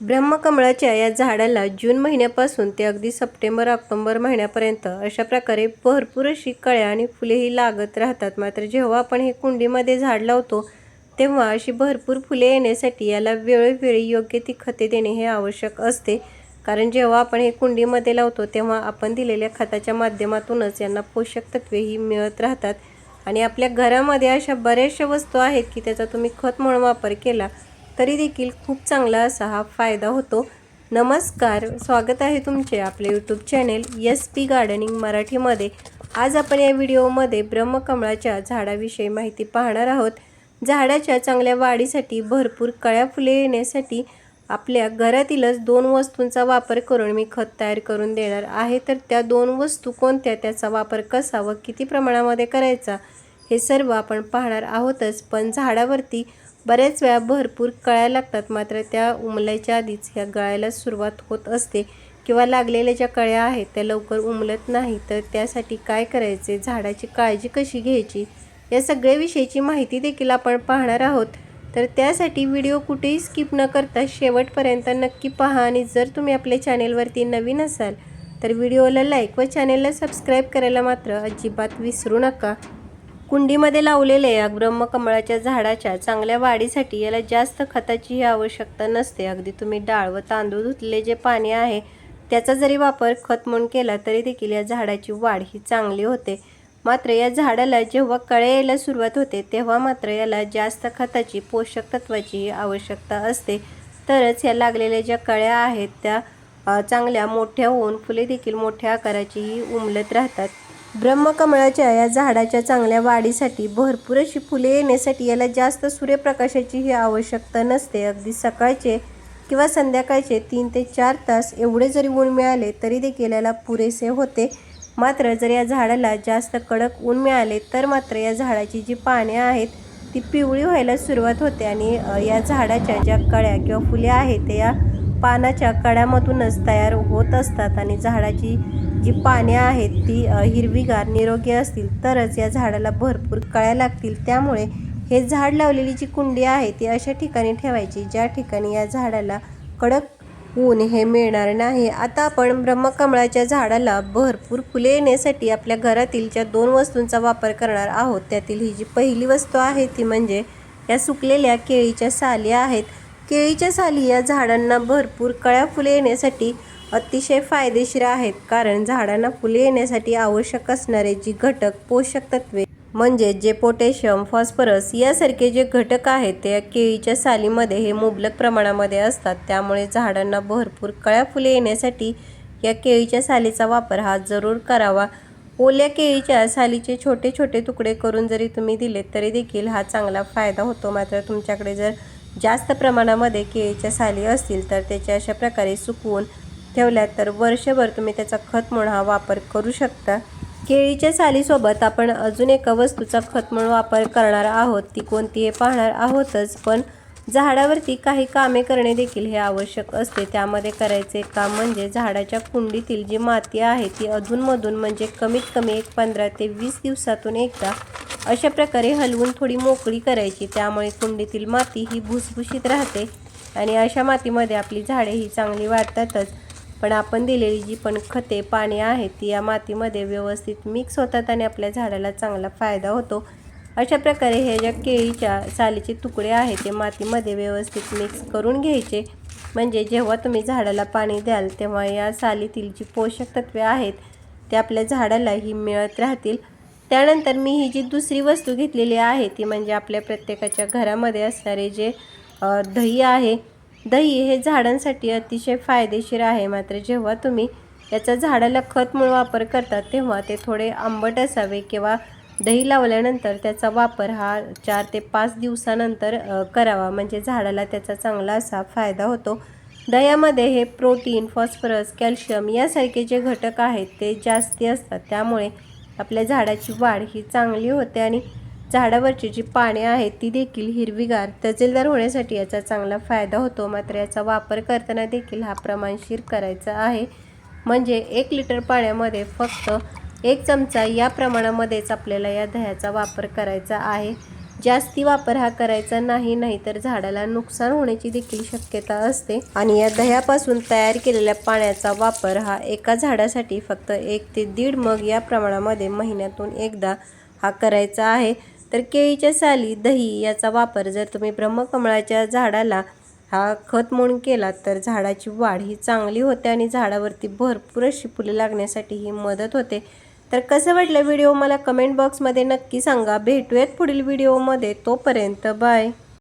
ब्रह्मकमळाच्या या झाडाला जून महिन्यापासून ते अगदी सप्टेंबर ऑक्टोंबर महिन्यापर्यंत अशा प्रकारे भरपूर अशी कळ्या आणि फुलेही लागत राहतात. मात्र जेव्हा आपण हे कुंडीमध्ये झाड लावतो तेव्हा अशी भरपूर फुले येण्यासाठी याला वेळोवेळी योग्य ती खते देणे हे आवश्यक असते. कारण जेव्हा आपण हे कुंडीमध्ये लावतो तेव्हा आपण दिलेल्या खताच्या माध्यमातूनच यांना पोषक तत्वेही मिळत राहतात. आणि आपल्या घरामध्ये अशा बऱ्याचशा वस्तू आहेत की त्याचा तुम्ही खत म्हणून वापर केला तरी देखील खूप चांगला असा हा फायदा होतो. नमस्कार स्वागत आहे तुमचे आपले YouTube channel S P gardening मराठीमध्ये. आज आपण या व्हिडिओमध्ये ब्रह्मकमळाच्या झाडाविषयी माहिती पाहणार आहोत. झाडाच्या चांगल्या वाढीसाठी भरपूर कळ्या फुले येण्यासाठी आपल्या घरातीलच दोन वस्तूंचा वापर करून मी खत तयार करून देणार आहे. तर त्या दोन वस्तू कोणत्या? त्याचा वापर कसा व किती प्रमाणामध्ये करायचा? हे सर्व आपण पाहणार आहोतच. पण झाडावरती बऱ्याच वेळा भरपूर कळ्या लागतात. मात्र त्या उमलायच्या आधीच ह्या गळायला सुरुवात होत असते किंवा लागलेल्या ज्या कळ्या आहेत त्या लवकर उमलत नाही तर त्यासाठी काय करायचे? झाडाची काळजी कशी घ्यायची? या सगळ्या विषयीची माहिती देखील आपण पाहणार आहोत. तर त्यासाठी व्हिडिओ कुठेही स्किप न करता शेवटपर्यंत नक्की पहा आणि जर तुम्ही आपल्या चॅनेलवरती नवीन असाल तर व्हिडिओला लाईक व चॅनेलला सबस्क्राईब करायला मात्र अजिबात विसरू नका. कुंडीमध्ये लावलेले या ब्रह्मकमळाच्या झाडाच्या चांगल्या वाढीसाठी याला जास्त खताचीही आवश्यकता नसते. अगदी तुम्ही डाळ व तांदूळ धुतलेले जे पाणी आहे त्याचा जरी वापर खत म्हणून केला तरी देखील या झाडाची वाढ ही चांगली होते. मात्र या झाडाला जेव्हा कळे यायला सुरुवात होते तेव्हा मात्र याला जास्त खताची पोषक तत्वाची आवश्यकता असते. तरच या लागलेल्या ज्या कळ्या आहेत त्या चांगल्या मोठ्या होऊन फुले देखील मोठ्या आकाराचीही उमलत राहतात. ब्रह्मकमळाच्या या झाडाच्या चांगल्या वाढीसाठी भरपूर अशी फुले येण्यासाठी याला जास्त सूर्यप्रकाशाचीही आवश्यकता नसते. अगदी सकाळचे किंवा संध्याकाळचे तीन ते चार तास एवढे जरी ऊन मिळाले तरी देखील याला पुरेसे होते. मात्र जर या झाडाला जास्त कडक ऊन मिळाले तर मात्र या झाडाची जी पाने आहेत ती पिवळी व्हायला सुरुवात होते आणि या झाडाच्या ज्या कळ्या किंवा फुले आहेत त्या या पानाच्या कड्यामधूनच तयार होत असतात आणि झाडाची जी पाने आहेत ती हिरवीगार निरोगी असतील तरच या झाडाला भरपूर कळ्या लागतील. त्यामुळे हे झाड लावलेली जी कुंडी आहे ती अशा ठिकाणी ठेवायची ज्या ठिकाणी या झाडाला कडक ऊन हे मिळणार नाही. आता आपण ब्रह्मकमळाच्या झाडाला भरपूर फुले येण्यासाठी आपल्या घरातील ज्या दोन वस्तूंचा वापर करणार आहोत त्यातील ही जी पहिली वस्तू आहे ती म्हणजे या सुकलेल्या केळीच्या साली आहेत. केळीच्या साली या झाडांना भरपूर कळ्या फुले येण्यासाठी अतिशय फायदेशीर आहेत कारण झाडांना फुले येण्यासाठी आवश्यक असणारे जी घटक पोषक तत्वे म्हणजे जे पोटॅशियम फॉस्फरस यासारखे जे घटक आहेत ते केळीच्या सालीमध्ये हे मुबलक प्रमाणामध्ये असतात. त्यामुळे झाडांना भरपूर कळ्या फुले येण्यासाठी या केळीच्या सालीचा वापर हा जरूर करावा. ओल्या केळीच्या सालीचे छोटे छोटे तुकडे करून जरी तुम्ही दिले तरी देखील हा चांगला फायदा होतो. मात्र तुमच्याकडे जर जास्त प्रमाणामध्ये केळीच्या साली असतील तर त्याच्या अशा प्रकारे सुकवून ठेवल्यात तर वर्षभर तुम्ही त्याचा खत म्हणून हा वापर करू शकता. केळीच्या सालीसोबत आपण अजून एका वस्तूचा खत म्हणून वापर करणार आहोत. ती कोणती हे पाहणार आहोतच पण झाडावरती काही कामे करणे देखील हे आवश्यक असते. त्यामध्ये करायचे काम म्हणजे झाडाच्या कुंडीतील जी माती आहे ती अधूनमधून म्हणजे कमीत कमी एक पंधरा ते वीस दिवसातून एकदा अशा प्रकारे हलवून थोडी मोकळी करायची. त्यामुळे कुंडीतील माती ही भुसभुशीत राहते आणि अशा मातीमध्ये आपली झाडे ही चांगली वाढतातच. पण आपण दिलेली जी पण खते पाणी आहेत ती या मातीमध्ये व्यवस्थित मिक्स होतात आणि आपल्या झाडाला चांगला फायदा होतो. अशा प्रकारे हे ज्या केळीच्या सालीचे तुकडे आहेत ते मातीमध्ये व्यवस्थित मिक्स करून घ्यायचे. म्हणजे जेव्हा तुम्ही झाडाला पाणी द्याल तेव्हा या सालीतील जी पोषक तत्वे आहेत ते आपल्या झाडालाही मिळत राहतील. त्यानंतर मी ही जी दुसरी वस्तू घेतलेली आहे ती म्हणजे आपल्या प्रत्येकाच्या घरामध्ये असणारे जे दही आहे दही हे झाडांसाठी अतिशय फायदेशीर आहे. मात्र जेव्हा तुम्ही याचा झाडाला खत म्हणून वापर करतात तेव्हा ते थोडे आंबट असावे किंवा दही लावल्यानंतर त्याचा वापर हा चार ते पाच दिवसानंतर करावा. म्हणजे झाडाला त्याचा चांगला असा फायदा होतो. दह्यामध्ये हे प्रोटीन फॉस्फरस कॅल्शियम यासारखे जे घटक आहेत ते जास्ती असतात. त्यामुळे आपल्या झाडाची वाढ ही चांगली होते आणि झाडावरची जी पाने आहेत ती देखील हिरवीगार तजेलदार होण्यासाठी याचा चांगला फायदा होतो. मात्र याचा वापर करताना देखील हा प्रमाणशीर करायचा आहे. म्हणजे एक लिटर पाण्यामध्ये फक्त एक चमचा या प्रमाणामध्येच आपल्याला या दह्याचा वापर करायचा आहे. जास्ती वापर हा करायचा नाही नाही तर झाडाला नुकसान होण्याची देखील शक्यता असते. आणि या दह्यापासून तयार केलेल्या पाण्याचा वापर हा एका झाडासाठी फक्त एक ते दीड मग या प्रमाणामध्ये महिन्यातून एकदा हा करायचा आहे. तर केळीच्या साली दही याचा वापर जर तुम्ही ब्रह्मकमळाच्या झाडाला हा खत म्हणून केला तर झाडाची वाढ ही चांगली होते आणि झाडावरती भरपूर अशी फुले लागण्यासाठी ही मदत होते. तर कसं वाटलं व्हिडिओ? मला कमेंट बॉक्समध्ये नक्की सांगा. भेटूयात पुढील व्हिडिओमध्ये तोपर्यंत बाय.